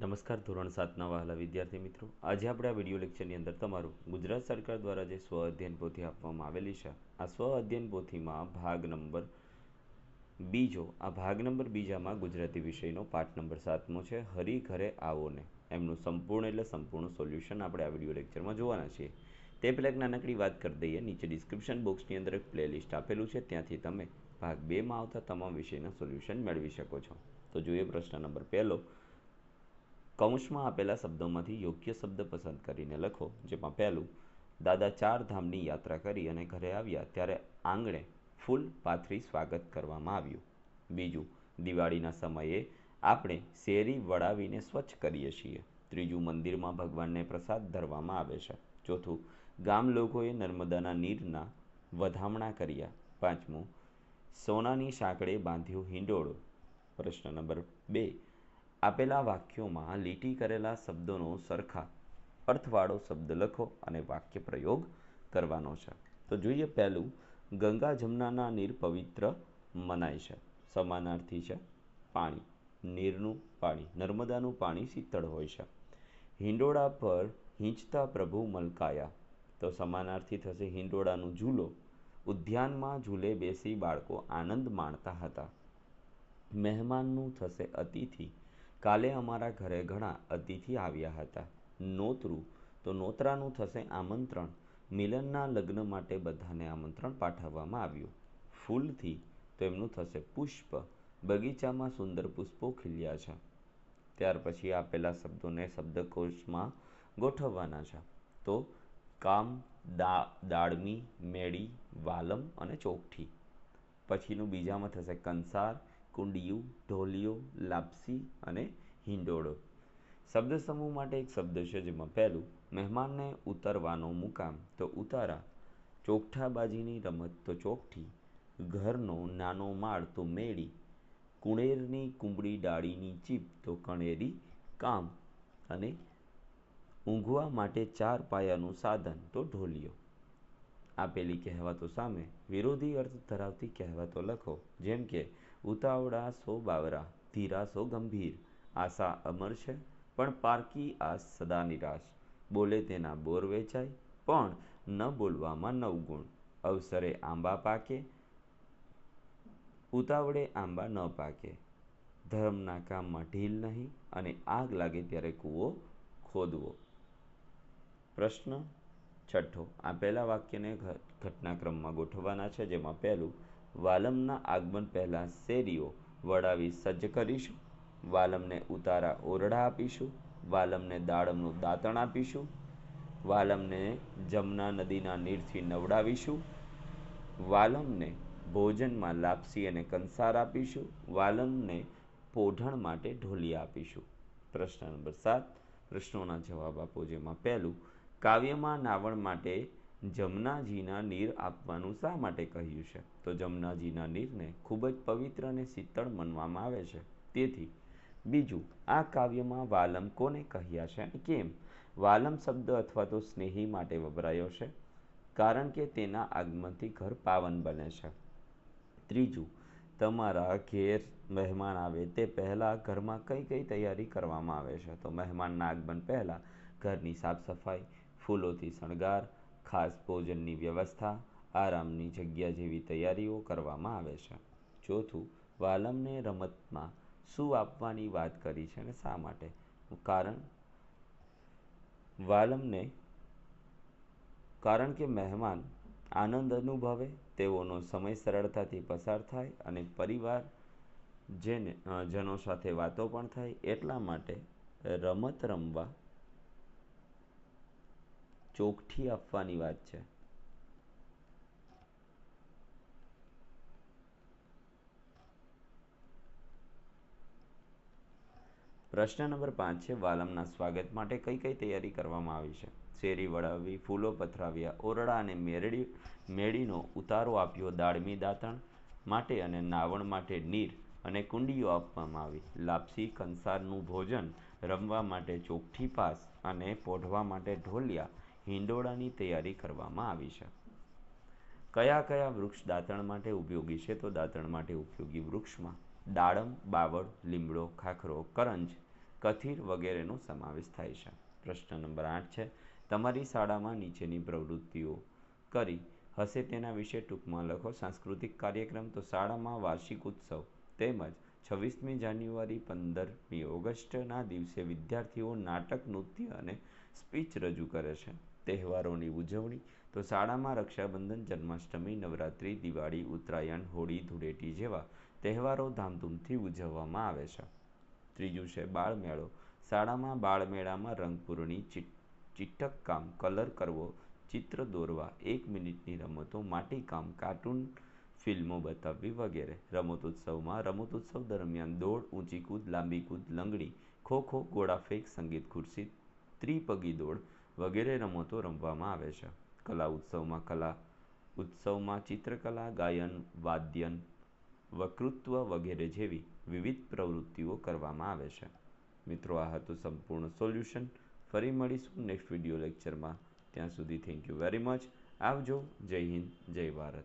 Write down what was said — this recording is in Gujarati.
નમસ્કાર, ધોરણ સાતના વહાલા વિદ્યાર્થી મિત્રો. આજે આપણે આ વીડિયો લેક્ચરની અંદર તમારું ગુજરાત સરકાર દ્વારા જે સ્વ અધ્યયન પોથી આપવામાં આવેલી છે, આ સ્વ અધ્યયન પોથીમાં ભાગ નંબર બીજો, આ ભાગ નંબર બીજામાં ગુજરાતી વિષયનો પાઠ નંબર સાતમો છે, હરી ઘરે આવોને એમનું સંપૂર્ણ એટલે સંપૂર્ણ સોલ્યુશન આપણે આ વીડિયો લેક્ચરમાં જોવાના છીએ. તે પહેલાં એક નાનકડી વાત કરી દઈએ, નીચે ડિસ્ક્રિપ્શન બોક્સની અંદર એક પ્લેલિસ્ટ આપેલું છે, ત્યાંથી તમે ભાગ બેમાં આવતા તમામ વિષયના સોલ્યુશન મેળવી શકો છો. તો જોઈએ પ્રશ્ન નંબર પહેલો કૌંસમાં આપેલા શબ્દોમાંથી યોગ્ય શબ્દ પસંદ કરીને લખો, જેમાં પહેલું, દાદા ચાર ધામની યાત્રા કરી અને ઘરે આવ્યા ત્યારે આંગણે ફૂલ પાથરી સ્વાગત કરવામાં આવ્યું. બીજું, દિવાળીના સમયે આપણે શેરી વળાવીને સ્વચ્છ કરીએ છીએ. ત્રીજું, મંદિરમાં ભગવાનને પ્રસાદ ધરવામાં આવે છે. ચોથું, ગામ લોકોએ નર્મદાના નીરના વધામણા કર્યા. પાંચમું, સોનાની સાંકળે બાંધ્યું હિંડોળો. પ્રશ્ન નંબર બે આપેલા વાક્યોમાં લીટી કરેલા શબ્દોનો સરખા અર્થવાળો શબ્દ લખો અને વાક્ય પ્રયોગ કરવાનો છે. તો જોઈએ પહેલું, ગંગા જમનાના નીર પવિત્ર મનાય છે. સમાનાર્થી છે પાણી. નીરનું પાણી, નર્મદાનું પાણી શીતળ હોય છે. હિંડોળા પર હિંચતા પ્રભુ મલકાયા. તો સમાનાર્થી થશે હિંડોળાનું ઝૂલો. ઉદ્યાનમાં ઝૂલે બેસી બાળકો આનંદ માણતા હતા. મહેમાનનું થશે અતિથિ. કાલે અમારા ઘરે ઘણા અતિથિ આવ્યા હતા. નોતરું તો નોતરાનું થશે આમંત્રણ. મિલનના લગ્ન માટે બધાને આમંત્રણ પાઠવવામાં આવ્યું. ફૂલથી તો એમનું થશે પુષ્પ. બગીચામાં સુંદર પુષ્પો ખીલ્યા છે. ત્યાર પછી આપેલા શબ્દોને શબ્દકોશમાં ગોઠવવાના છે. તો કામ, દા દાળમી મેળી, વાલમ અને ચોકઠી. પછીનું બીજામાં થશે કંસાર કુંડિયું, ઢોલિયો, લાપસી અને હિંડોળો. શબ્દ સમૂહ માટે એક શબ્દ છે જેમાં પહેલું, મહેમાનને ઉતરવાનો મુકામ, તો ઉતારા. ચોકઠાબાજીની રમત તો ચોકઠી. ઘરનો નાનો માળ તો મેળી. કુણેરની કુંબળી ડાળીની ચીપ તો કણેરી કામ. અને ઊંઘવા માટે ચાર પાયાનું સાધન તો ઢોલિયો. આપેલી કહેવતો સામે વિરોધી અર્થ ધરાવતી કહેવતો લખો. જેમ કે ઉતાવળા સો બાવરા, ધીરા સો ગંભીર. આશા અમર છે, પણ પારકી આસ સદા નિરાશ. બોલે તેના બોર વેચાય, પણ ન બોલવામાં નવગુણ. અવસરે આંબા પાકે, ઉતાવળે આંબા ન પાકે. ધર્મના કામમાં ઢીલ નહીં, અને આગ લાગે ત્યારે કૂવો ખોદવો. પ્રશ્ન છઠ્ઠો. આપેલા વાક્યને ઘટનાક્રમમાં ગોઠવવાના છે, જેમાં પહેલું વાલમના આગમન પહેલાં શેરીઓ વડાવી સજ્જ કરીશું. વાલમને ઉતારા ઓરડા આપીશું. વાલમને દાડમનું દાંતણ આપીશું. વાલમને જમના નદીના નીરથી નવડાવીશું. વાલમને ભોજનમાં લાપસી અને કંસાર આપીશું. વાલમને પોઢણ માટે ઢોલિયા આપીશું. પ્રશ્ન નંબર સાત, પ્રશ્નોના જવાબ આપો જેમાં પહેલું, કાવ્યમાં નાવણ માટે જમનાજીના નીર આપવાનું શા માટે કહ્યું છે? તો જમનાજીના નીરને ખૂબ જ પવિત્ર અને શીતળ માનવામાં આવે છે. તેથી, બીજું, આ કાવ્યમાં વાલમ કોને કહ્યા છે અને કેમ? વાલમ શબ્દ અથવા તો સ્નેહી માટે વપરાયો છે, કારણ કે તેના આગમનથી ઘર પાવન બને છે. ત્રીજું, તમારા ઘેર મહેમાન આવે તે પહેલાં ઘરમાં કઈ કઈ તૈયારી કરવામાં આવે છે? તો મહેમાનના આગમન પહેલાં ઘરની સાફ સફાઈ, ફૂલોથી શણગાર ખાસ ભોજનની વ્યવસ્થા, આરામની જગ્યા જેવી તૈયારીઓ કરવામાં આવે છે. ચોથું, વાલમને રમતમાં શું આપવાની વાત કરી છે અને શા માટે? કારણ, વાલમને, કારણ કે મહેમાન આનંદ અનુભવે, તેઓનો સમય સરળતાથી પસાર થાય અને પરિવાર જેને જનો સાથે વાતો પણ થાય, એટલા માટે રમત રમવા ચોકઠી આપવાની વાત છે. પ્રશ્ન નંબર પાંચ છે, વાલમના સ્વાગત માટે કઈ કઈ તૈયારી કરવામાં આવી છે? શેરી વળાવી ફૂલો પથરાવ્યા, ઓરડા અને મેરડી, મેળીનો ઉતારો આપ્યો, દાળમી દાંતણ માટે અને નાવણ માટે નીર અને કુંડીઓ આપવામાં આવી. લાપસી, કંસારનું ભોજન રમવા માટે ચોકઠી પાસ અને પોઢવા માટે ઢોલિયા હિંડોળાની તૈયારી કરવામાં આવી છે. કયા કયા વૃક્ષ દાંતણ માટે ઉપયોગી છે? તો દાંતણ માટે ઉપયોગી વૃક્ષમાં દાડમ, બાવળ, લીમડો, ખાખરો, કરંજ, કથિર વગેરેનો સમાવેશ થાય છે. પ્રશ્ન નંબર આઠ છે, તમારી શાળામાં નીચેની પ્રવૃત્તિઓ કરી હશે તેના વિશે ટૂંકમાં લખો. સાંસ્કૃતિક કાર્યક્રમ તો શાળામાં વાર્ષિક ઉત્સવ તેમજ છવ્વીસમી જાન્યુઆરી પંદરમી ઓગસ્ટના દિવસે વિદ્યાર્થીઓ નાટક, નૃત્ય અને સ્પીચ રજૂ કરે છે. તહેવારોની ઉજવણી તો શાળામાં રક્ષાબંધન, જન્માષ્ટમી, નવરાત્રિ, દિવાળી, ઉત્તરાયણ, હોળી, ધૂળેટી જેવા તહેવારો ધામધૂમથી ઉજવવામાં આવે છે. ત્રીજું છે બાળમેળો. શાળામાં બાળમેળામાં રંગપૂરણી ચીટક કામ કલર કરવો, ચિત્ર દોરવા, એક મિનિટની રમતો માટીકામ કાર્ટૂન ફિલ્મો બતાવવી વગેરે. રમતોત્સવમાં રમતોત્સવ દરમિયાન દોડ, ઊંચી કૂદ, લાંબી કૂદ, લંગડી ખો ખો ગોળાફેંક સંગીત, ખુરશી, ત્રિપગી દોડ વગેરે રમતો રમવામાં આવે છે. કલા ઉત્સવમાં કલા, ઉત્સવમાં ચિત્રકલા, ગાયન, વાદ્યન વકૃત્વ વગેરે જેવી વિવિધ પ્રવૃત્તિઓ કરવામાં આવે છે. મિત્રો, આ હતું સંપૂર્ણ સોલ્યુશન. ફરી મળીશું નેક્સ્ટ વીડિયો લેક્ચરમાં. ત્યાં સુધી થેન્ક યુ વેરી મચ. આવજો. જય હિન્દ. જય ભારત.